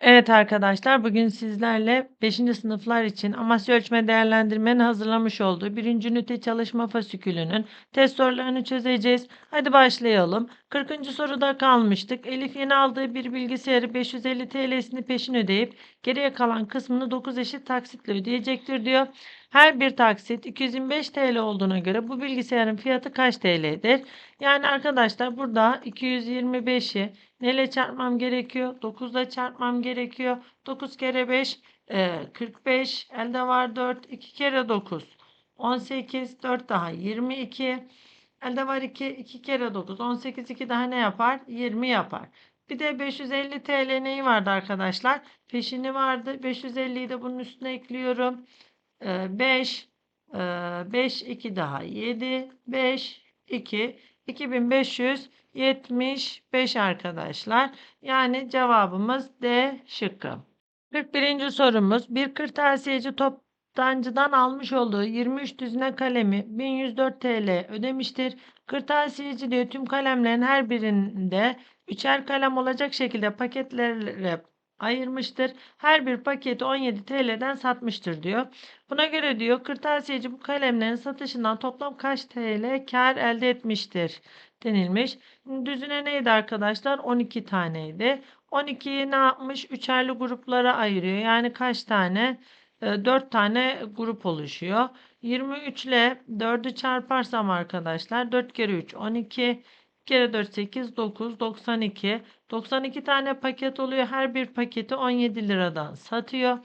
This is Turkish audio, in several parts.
Evet arkadaşlar, bugün sizlerle 5. sınıflar için Amasya Ölçme Değerlendirme'nin hazırlamış olduğu 1. ünite çalışma fasikülünün test sorularını çözeceğiz. Hadi başlayalım. 40. soruda kalmıştık. Elif yeni aldığı bir bilgisayarı 550 TL'sini peşin ödeyip geriye kalan kısmını 9 eşit taksitle ödeyecektir diyor. Her bir taksit 225 TL olduğuna göre bu bilgisayarın fiyatı kaç TL'dir? Yani arkadaşlar burada 225'i neyle çarpmam gerekiyor? 9 ile çarpmam gerekiyor. 9 kere 5 e, 45. Elde var 4. 2 kere 9 18. 4 daha 22. Elde var 2. 2 kere 9 18. 2 daha ne yapar? 20 yapar. Bir de 550 TL neyi vardı arkadaşlar? Peşini vardı. 550'yi de bunun üstüne ekliyorum. 5 5 2 daha 7 5 2 2575 arkadaşlar. Yani cevabımız D şıkkı. 41. sorumuz. Bir kırtasiyeci toptancıdan almış olduğu 23 düzine kalemi 1104 TL ödemiştir. Kırtasiyeci diyor tüm kalemlerin her birinde üçer kalem olacak şekilde paketlere ayırmıştır. Her bir paketi 17 TL'den satmıştır diyor. Buna göre diyor kırtasiyeci bu kalemlerin satışından toplam kaç TL kar elde etmiştir denilmiş. Düzüne neydi arkadaşlar? 12 taneydi. 12'yi ne yapmış? Üçerli gruplara ayırıyor. Yani kaç tane? 4 ee, tane grup oluşuyor. 23 ile 4'ü çarparsam arkadaşlar 4 kere 3 12 kere 4 8 9 92. 92 tane paket oluyor. Her bir paketi 17 liradan satıyor.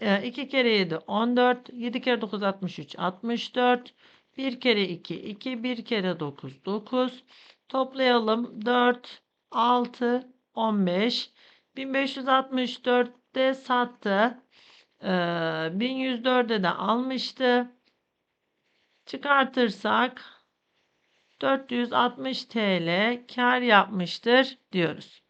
2 ee, kere 7 14. 7 kere 9 63 64. 1 kere 2 2. 1 kere 9 9. Toplayalım. 4 6 15. 1564'te sattı. Ee, 1104'e de almıştı. Çıkartırsak 460 TL kar yapmıştır diyoruz.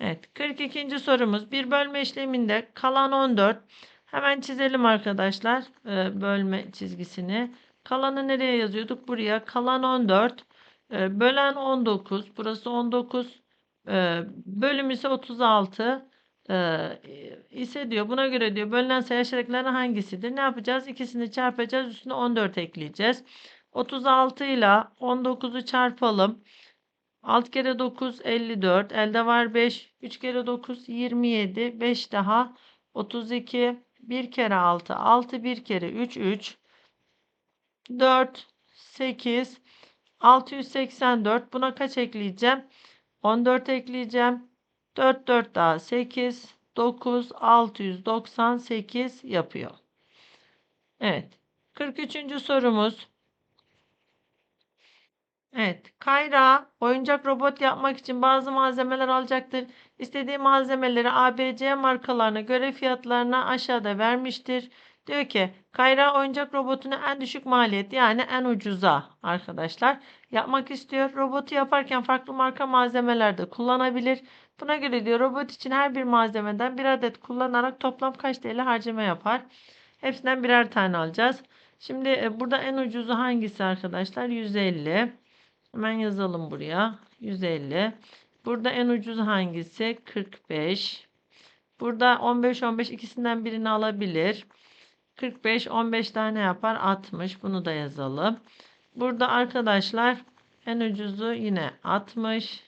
Evet 42. sorumuz. Bir bölme işleminde kalan 14 hemen çizelim arkadaşlar e, bölme çizgisini. Kalanı nereye yazıyorduk? Buraya. Kalan 14 e, bölen 19 burası 19 e, bölüm ise 36 ise diyor buna göre diyor bölünen sayı hangisidir? Ne yapacağız? İkisini çarpacağız üstüne 14 ekleyeceğiz. 36 ile 19'u çarpalım. 6 kere 9 54. Elde var 5. 3 kere 9 27. 5 daha 32. 1 kere 6 6. 1 kere 3 3. 4 8 684. Buna kaç ekleyeceğim? 14 ekleyeceğim. 4 4 daha 8 9 698 yapıyor. Evet. 43. sorumuz. Evet. Kayra oyuncak robot yapmak için bazı malzemeler alacaktır. İstediği malzemeleri ABC markalarına göre fiyatlarına aşağıda vermiştir. Diyor ki Kayra oyuncak robotunu en düşük maliyet yani en ucuza arkadaşlar yapmak istiyor. Robotu yaparken farklı marka malzemeler de kullanabilir. Buna göre diyor robot için her bir malzemeden bir adet kullanarak toplam kaç TL harcama yapar? Hepsinden birer tane alacağız. Şimdi e, burada en ucuzu hangisi arkadaşlar? 150. Hemen yazalım buraya. 150. Burada en ucuz hangisi? 45. Burada 15 15 ikisinden birini alabilir. 45 15 tane yapar 60. Bunu da yazalım. Burada arkadaşlar en ucuzu yine 60.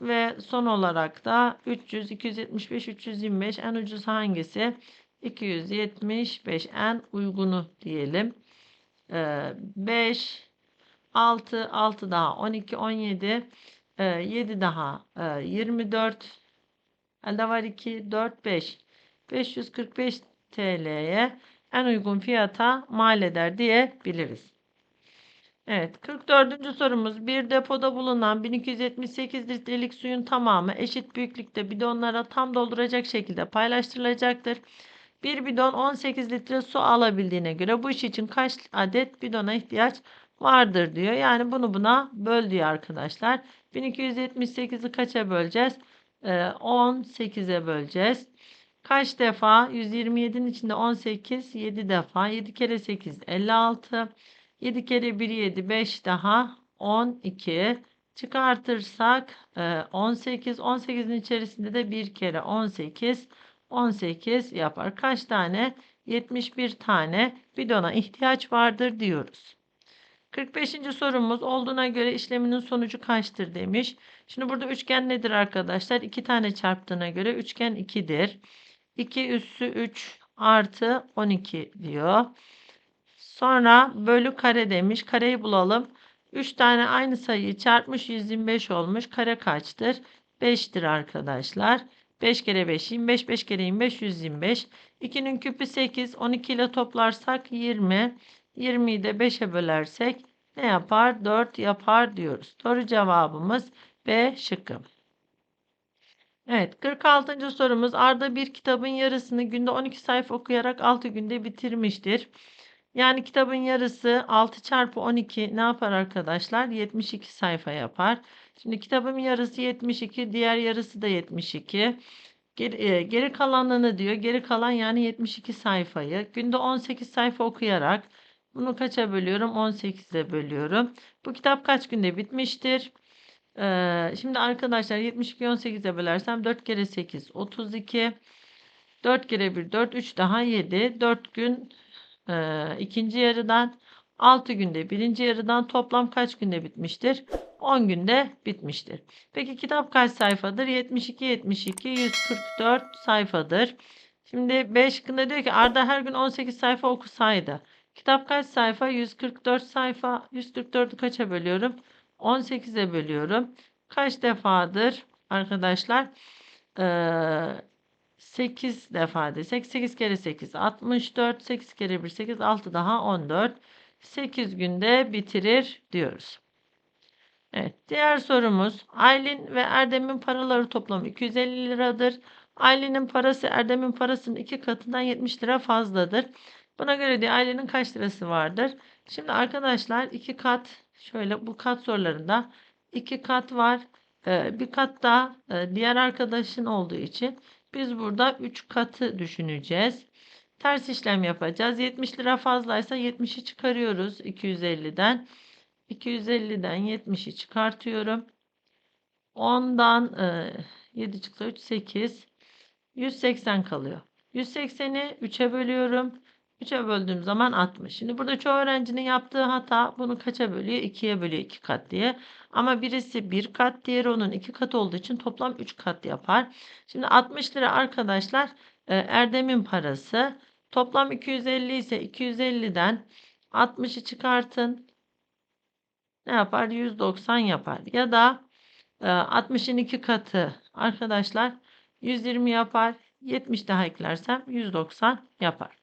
Ve son olarak da 300, 275, 325 en ucuz hangisi? 275 en uygunu diyelim. 5 6, 6 daha 12, 17, 7 daha 24, elde var 2, 4, 5. 545 TL'ye en uygun fiyata mal eder diyebiliriz. Evet 44. sorumuz bir depoda bulunan 1278 litrelik suyun tamamı eşit büyüklükte bidonlara tam dolduracak şekilde paylaştırılacaktır. Bir bidon 18 litre su alabildiğine göre bu iş için kaç adet bidona ihtiyaç vardır diyor. Yani bunu buna böl diyor arkadaşlar. 1278'i kaça böleceğiz? Ee, 18'e böleceğiz. Kaç defa? 127'nin içinde 18 7 defa. 7 kere 8 56. 7 kere 1 7 5 daha 12 Çıkartırsak e, 18. 18'in içerisinde de bir kere 18. 18 yapar. Kaç tane? 71 tane bidona ihtiyaç vardır diyoruz. 45. sorumuz olduğuna göre işleminin sonucu kaçtır demiş. Şimdi burada üçgen nedir arkadaşlar? 2 tane çarptığına göre üçgen 2'dir. 2 üssü 3 artı 12 diyor. Sonra bölü kare demiş. Kareyi bulalım. 3 tane aynı sayıyı çarpmış 125 olmuş. Kare kaçtır? 5'tir arkadaşlar. 5 kere 5 25 5 kere 25 125. 2'nin küpü 8 12 ile toplarsak 20. 20'yi de 5'e bölersek ne yapar? 4 yapar diyoruz. Doğru cevabımız B şıkkı. Evet 46. sorumuz Arda bir kitabın yarısını günde 12 sayfa okuyarak 6 günde bitirmiştir. Yani kitabın yarısı 6 çarpı 12 ne yapar arkadaşlar? 72 sayfa yapar. Şimdi kitabın yarısı 72, diğer yarısı da 72. Geri, e, geri kalanını diyor. Geri kalan yani 72 sayfayı günde 18 sayfa okuyarak bunu kaça bölüyorum? 18'e bölüyorum. Bu kitap kaç günde bitmiştir? Ee, şimdi arkadaşlar 72 18'e bölersem 4 kere 8 32 4 kere 1 4 3 daha 7 4 gün e, ikinci yarıdan 6 günde birinci yarıdan toplam kaç günde bitmiştir? 10 günde bitmiştir. Peki kitap kaç sayfadır? 72 72 144 sayfadır. Şimdi 5 şıkkında diyor ki Arda her gün 18 sayfa okusaydı. Kitap kaç sayfa? 144 sayfa. 144'ü kaça bölüyorum? 18'e bölüyorum. Kaç defadır arkadaşlar? Ee, 8 defa desek 8 kere 8 64 8 kere 1 8 6 daha 14 8 günde bitirir diyoruz. Evet diğer sorumuz Aylin ve Erdem'in paraları toplamı 250 liradır. Aylin'in parası Erdem'in parasının iki katından 70 lira fazladır. Buna göre diye Aylin'in kaç lirası vardır? Şimdi arkadaşlar iki kat şöyle bu kat sorularında iki kat var. Ee, bir kat da e, diğer arkadaşın olduğu için biz burada 3 katı düşüneceğiz. Ters işlem yapacağız. 70 lira fazlaysa 70'i çıkarıyoruz 250'den. 250'den 70'i çıkartıyorum. 10'dan e, 7 çıksa 3 8 180 kalıyor. 180'i 3'e bölüyorum. 3'e böldüğüm zaman 60. Şimdi burada çoğu öğrencinin yaptığı hata bunu kaça bölüyor? 2'ye bölüyor 2 kat diye. Ama birisi 1 kat diğeri onun 2 kat olduğu için toplam 3 kat yapar. Şimdi 60 lira arkadaşlar e, Erdem'in parası. Toplam 250 ise 250'den 60'ı çıkartın. Ne yapar? 190 yapar. Ya da 60'ın e, 2 katı arkadaşlar 120 yapar. 70 daha eklersem 190 yapar.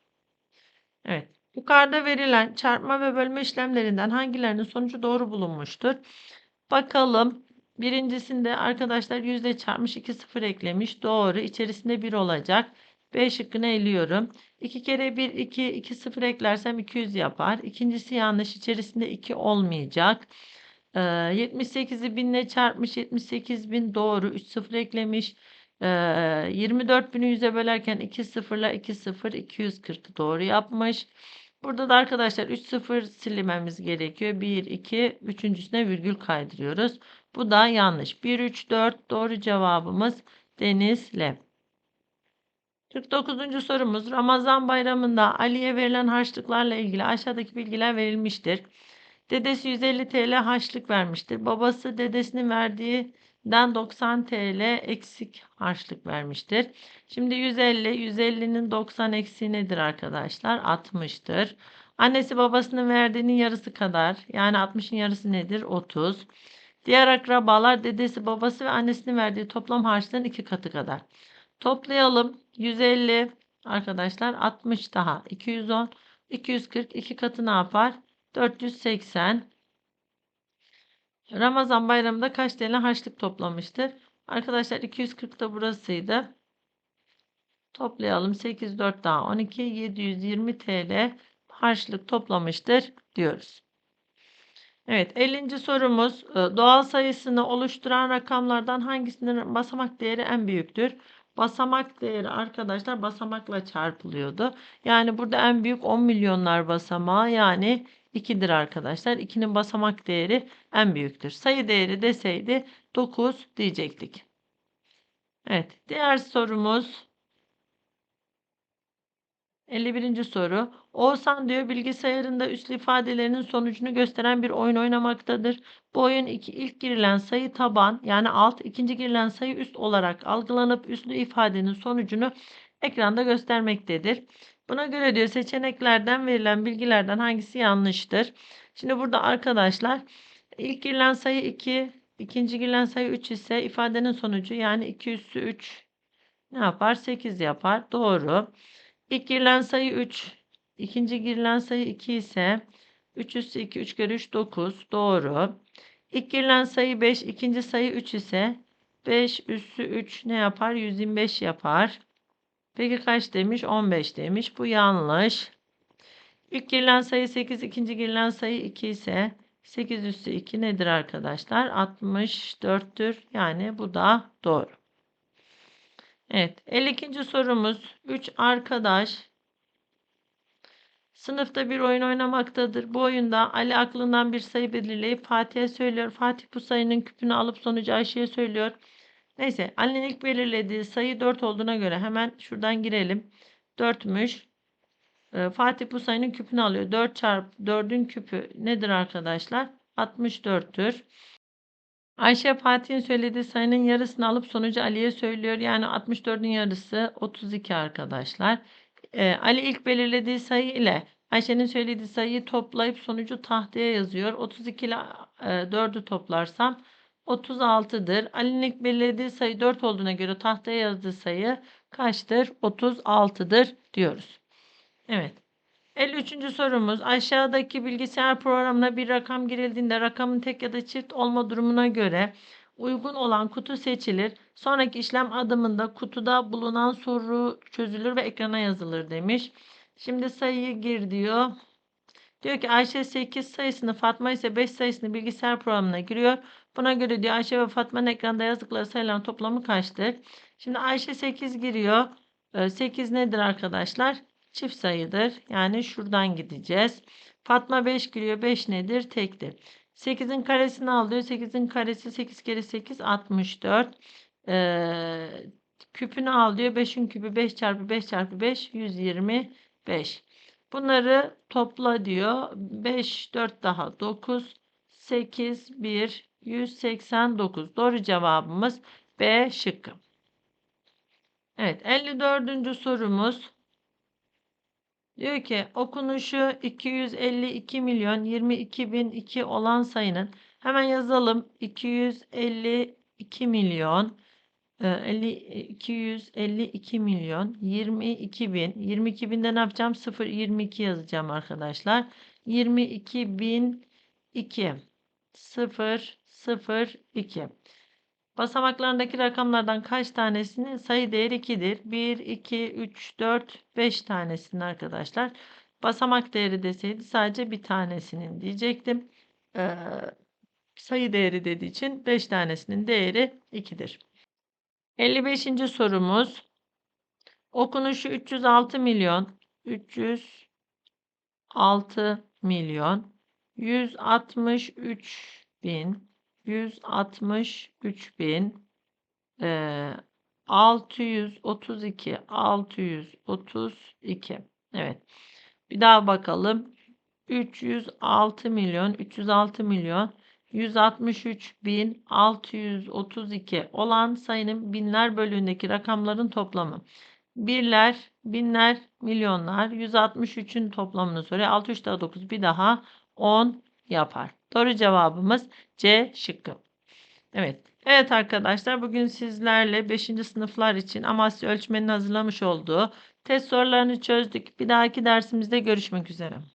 Evet. Yukarıda verilen çarpma ve bölme işlemlerinden hangilerinin sonucu doğru bulunmuştur? Bakalım. Birincisinde arkadaşlar yüzde çarpmış 2 sıfır eklemiş. Doğru. İçerisinde 1 olacak. B şıkkını eliyorum. 2 kere 1 2 2 sıfır eklersem 200 yapar. İkincisi yanlış. İçerisinde 2 olmayacak. Ee, 78'i 1000 ile çarpmış 78 bin doğru. 3 sıfır eklemiş. Ee, 24 bini 100'e bölerken 2 sıfırla 2 sıfır 240 doğru yapmış. Burada da arkadaşlar 3 sıfır silmemiz gerekiyor. 1 2 üçüncüsüne virgül kaydırıyoruz. Bu da yanlış. 1 3 4 doğru cevabımız Denizli. 49. sorumuz Ramazan bayramında Ali'ye verilen harçlıklarla ilgili aşağıdaki bilgiler verilmiştir. Dedesi 150 TL harçlık vermiştir. Babası dedesinin verdiği den 90 TL eksik harçlık vermiştir. Şimdi 150, 150'nin 90 eksiği nedir arkadaşlar? 60'tır. Annesi babasının verdiğinin yarısı kadar. Yani 60'ın yarısı nedir? 30. Diğer akrabalar dedesi, babası ve annesinin verdiği toplam harçlığın iki katı kadar. Toplayalım. 150 arkadaşlar 60 daha 210 240 iki katı ne yapar? 480 Ramazan bayramında kaç TL harçlık toplamıştır? Arkadaşlar 240 da burasıydı. Toplayalım. 8, 4 daha 12, 720 TL harçlık toplamıştır diyoruz. Evet 50. sorumuz e, doğal sayısını oluşturan rakamlardan hangisinin basamak değeri en büyüktür? Basamak değeri arkadaşlar basamakla çarpılıyordu. Yani burada en büyük 10 milyonlar basamağı yani 2'dir arkadaşlar. 2'nin basamak değeri en büyüktür. Sayı değeri deseydi 9 diyecektik. Evet, diğer sorumuz 51. soru. Oğuzhan diyor bilgisayarında üslü ifadelerinin sonucunu gösteren bir oyun oynamaktadır. Bu oyun iki, ilk girilen sayı taban yani alt, ikinci girilen sayı üst olarak algılanıp üslü ifadenin sonucunu ekranda göstermektedir. Buna göre diyor seçeneklerden verilen bilgilerden hangisi yanlıştır? Şimdi burada arkadaşlar ilk girilen sayı 2, ikinci girilen sayı 3 ise ifadenin sonucu yani 2 üssü 3 ne yapar? 8 yapar. Doğru. İlk girilen sayı 3. ikinci girilen sayı 2 ise 3 üssü 2, 3 kere 3 9. Doğru. İlk girilen sayı 5, ikinci sayı 3 ise 5 üssü 3 ne yapar? 125 yapar. Peki kaç demiş? 15 demiş. Bu yanlış. İlk girilen sayı 8, ikinci girilen sayı 2 ise 8 üssü 2 nedir arkadaşlar? 64'tür. Yani bu da doğru. Evet. 52. sorumuz. 3 arkadaş sınıfta bir oyun oynamaktadır. Bu oyunda Ali aklından bir sayı belirleyip Fatih'e söylüyor. Fatih bu sayının küpünü alıp sonucu Ayşe'ye söylüyor. Neyse Ali'nin ilk belirlediği sayı 4 olduğuna göre hemen şuradan girelim. 4'müş. Ee, Fatih bu sayının küpünü alıyor. 4 çarpı 4'ün küpü nedir arkadaşlar? 64'tür. Ayşe Fatih'in söylediği sayının yarısını alıp sonucu Ali'ye söylüyor. Yani 64'ün yarısı 32 arkadaşlar. Ee, Ali ilk belirlediği sayı ile Ayşe'nin söylediği sayıyı toplayıp sonucu tahtaya yazıyor. 32 ile e, 4'ü toplarsam 36'dır. Ali'nin belirlediği sayı 4 olduğuna göre tahtaya yazdığı sayı kaçtır? 36'dır diyoruz. Evet. 53. sorumuz aşağıdaki bilgisayar programına bir rakam girildiğinde rakamın tek ya da çift olma durumuna göre uygun olan kutu seçilir. Sonraki işlem adımında kutuda bulunan soru çözülür ve ekrana yazılır demiş. Şimdi sayıyı gir diyor. Diyor ki Ayşe 8 sayısını Fatma ise 5 sayısını bilgisayar programına giriyor. Buna göre diyor Ayşe ve Fatma'nın ekranda yazdıkları sayıların toplamı kaçtır? Şimdi Ayşe 8 giriyor. 8 nedir arkadaşlar? çift sayıdır. Yani şuradan gideceğiz. Fatma 5 giriyor. 5 nedir? Tektir. 8'in karesini alıyor. 8'in karesi 8 kere 8 64. Ee, küpünü al diyor. 5'in küpü 5 çarpı 5 çarpı 5 125. Bunları topla diyor. 5 4 daha 9 8 1 189. Doğru cevabımız B şıkkı. Evet 54. sorumuz. Diyor ki okunuşu 252 milyon 22 bin 2 olan sayının hemen yazalım 252 milyon 50, 252 milyon 22 bin 22 binde ne yapacağım 0 22 yazacağım arkadaşlar 22 bin 2 0 0 2 Basamaklarındaki rakamlardan kaç tanesinin sayı değeri 2'dir? 1, 2, 3, 4, 5 tanesinin arkadaşlar. Basamak değeri deseydi sadece bir tanesinin diyecektim. Ee, sayı değeri dediği için 5 tanesinin değeri 2'dir. 55. sorumuz. Okunuşu 306 milyon 306 milyon 163 bin 163 bin e, 632 632 evet bir daha bakalım 306 milyon 306 milyon 163 bin 632 olan sayının binler bölüğündeki rakamların toplamı. Birler, binler, milyonlar 163'ün toplamını soruyor. 6 3 daha 9 bir daha 10 yapar. Doğru cevabımız C şıkkı. Evet. Evet arkadaşlar bugün sizlerle 5. sınıflar için Amasya ölçmenin hazırlamış olduğu test sorularını çözdük. Bir dahaki dersimizde görüşmek üzere.